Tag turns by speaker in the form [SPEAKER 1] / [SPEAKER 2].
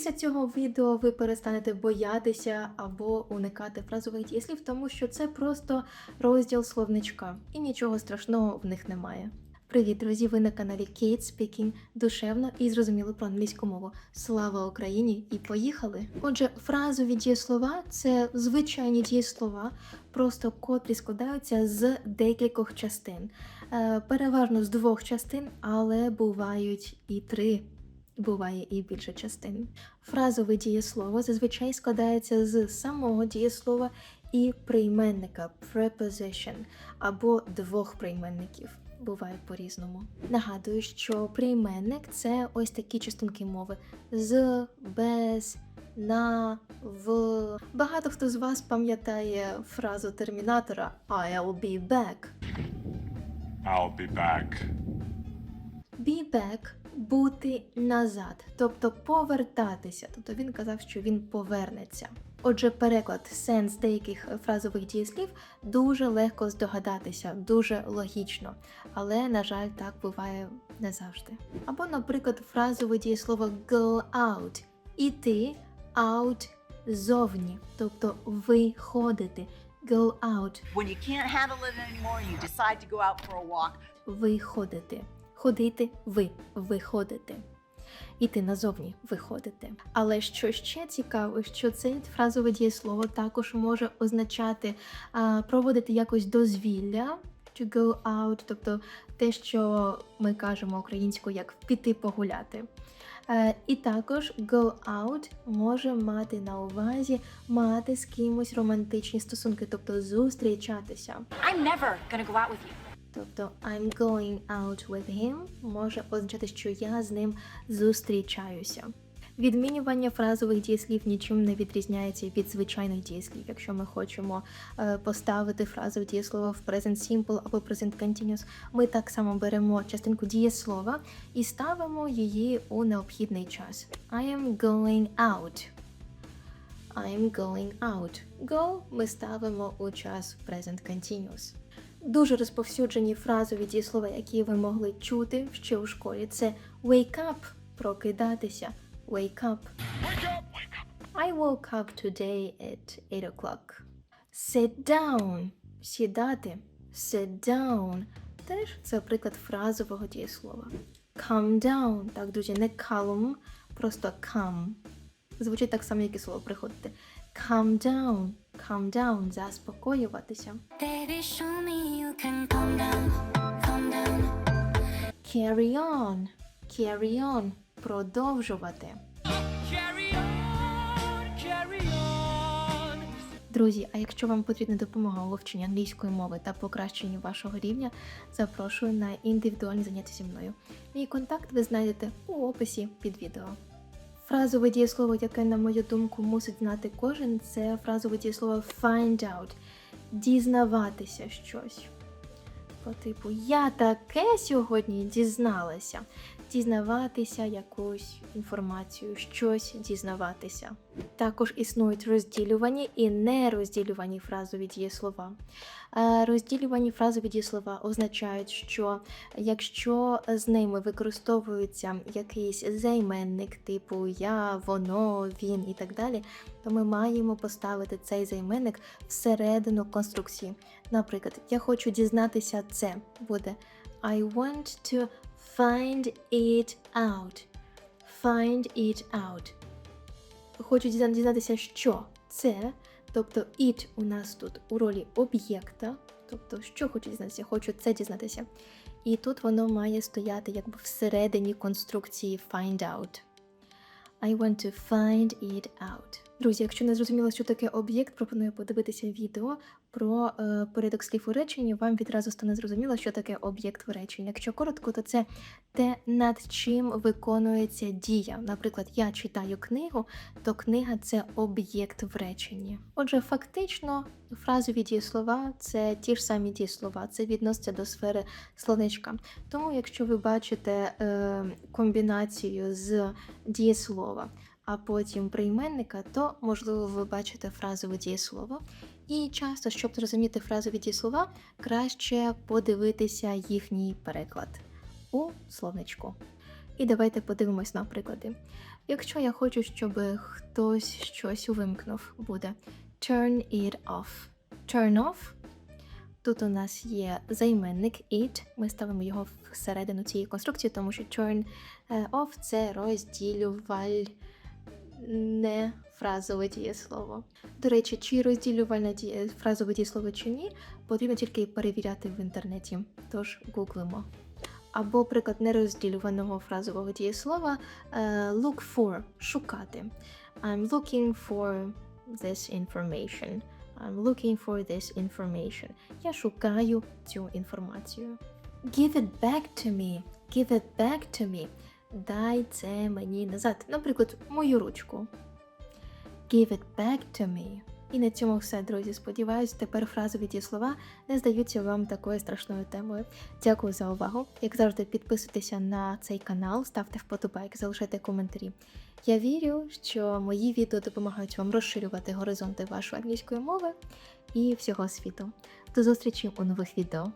[SPEAKER 1] Після цього відео ви перестанете боятися або уникати фразових дієслів, тому що це просто розділ словничка, і нічого страшного в них немає. Привіт, друзі! Ви на каналі Kate Speaking душевно і зрозуміло про англійську мову. Слава Україні! І поїхали! Отже, фразові дієслова це звичайні дієслова, просто котрі складаються з декількох частин. Е, переважно з двох частин, але бувають і три. Буває і більше частин. Фразове дієслово зазвичай складається з самого дієслова і прийменника preposition або двох прийменників. Буває по-різному. Нагадую, що прийменник це ось такі частинки мови з, без, на, в. Багато хто з вас пам'ятає фразу термінатора I'll be back.
[SPEAKER 2] I'll be back.
[SPEAKER 1] Be back бути назад, тобто повертатися. Тобто він казав, що він повернеться. Отже, переклад сенс деяких фразових дієслів дуже легко здогадатися, дуже логічно. Але, на жаль, так буває не завжди. Або, наприклад, фразове дієслово go out іти out зовні, тобто виходити. Go out
[SPEAKER 3] When you can't handle it anymore, you decide to go out for a walk.
[SPEAKER 1] виходити. Ходити ви виходите. Іти назовні виходити. Але що ще цікаво, що це фразове дієслово також може означати а, проводити якось дозвілля, to go out, тобто те, що ми кажемо українською як піти погуляти. Е, і також go out може мати на увазі мати з кимось романтичні стосунки, тобто зустрічатися.
[SPEAKER 4] I'm never gonna go out with you.
[SPEAKER 1] Тобто I'm going out with him може означати, що я з ним зустрічаюся. Відмінювання фразових дієслів нічим не відрізняється від звичайних дієслів. Якщо ми хочемо е, поставити фразове дієслово в present simple або present continuous, ми так само беремо частинку дієслова і ставимо її у необхідний час. I am going out. I am going out. Go ми ставимо у час present continuous. Дуже розповсюджені фразові дієслова, які ви могли чути ще у школі, це wake up прокидатися. Wake up. I woke up today at 8 o'clock. Sit down сідати. Sit down. Теж це приклад фразового дієслова. Calm down. Так, друзі, не calm, просто calm. Звучить так само, як і слово приходити. Calm down. Calm down. Заспокоюватися.
[SPEAKER 5] Baby, show me you can calm down, calm down.
[SPEAKER 1] Carry on. Carry on. Продовжувати. Друзі, а якщо вам потрібна допомога у вивченні англійської мови та покращенні вашого рівня, запрошую на індивідуальні заняття зі мною. Мій контакт ви знайдете у описі під відео. Фразове дієслово, яке, на мою думку, мусить знати кожен, це фразове дієслово find out дізнаватися щось. По типу Я таке сьогодні дізналася. Дізнаватися якусь інформацію, щось дізнаватися. Також існують розділювані і нерозділювані фразові дієслова. Е, Розділювані фразові дієслова означають, що якщо з ними використовується якийсь займенник, типу я, воно, він і так далі, то ми маємо поставити цей займенник всередину конструкції. Наприклад, я хочу дізнатися це буде I want to find it out. Find it out. Хочу дізнатися, що це. Тобто it у нас тут у ролі об'єкта. Тобто, що хочу дізнатися, хочу це дізнатися. І тут воно має стояти якби всередині конструкції find out. I want to find it out. Друзі, якщо не зрозуміло, що таке об'єкт, пропоную подивитися відео про е, порядок слів у реченні. Вам відразу стане зрозуміло, що таке об'єкт в реченні. Якщо коротко, то це те, над чим виконується дія. Наприклад, я читаю книгу, то книга це об'єкт в реченні. Отже, фактично, фразові дієслова це ті ж самі дієслова, це відноситься до сфери словничка. Тому, якщо ви бачите е, комбінацію з дієслова, а потім прийменника, то можливо ви бачите фразове дієслово. І часто, щоб зрозуміти фразові дієслова, краще подивитися їхній переклад у словничку. І давайте подивимось на приклади. Якщо я хочу, щоб хтось щось увімкнув, буде turn it off. Turn off. Тут у нас є займенник it. Ми ставимо його всередину цієї конструкції, тому що turn е, off це розділювальне фразове дієслово. До речі, чи розділювальне діє... фразове дієслово чи ні, потрібно тільки перевіряти в інтернеті. Тож гуглимо. Або приклад нерозділюваного фразового дієслова е, look for шукати. I'm looking for this information. I'm looking for this information. Я шукаю цю інформацію. Give it back to me. Give it back to me. Дай це мені назад. Наприклад, мою ручку. Give it back to me. І на цьому все, друзі. Сподіваюсь, тепер фразові дієслова не здаються вам такою страшною темою. Дякую за увагу. Як завжди, підписуйтеся на цей канал, ставте вподобайки, залишайте коментарі. Я вірю, що мої відео допомагають вам розширювати горизонти вашої англійської мови і всього світу. До зустрічі у нових відео.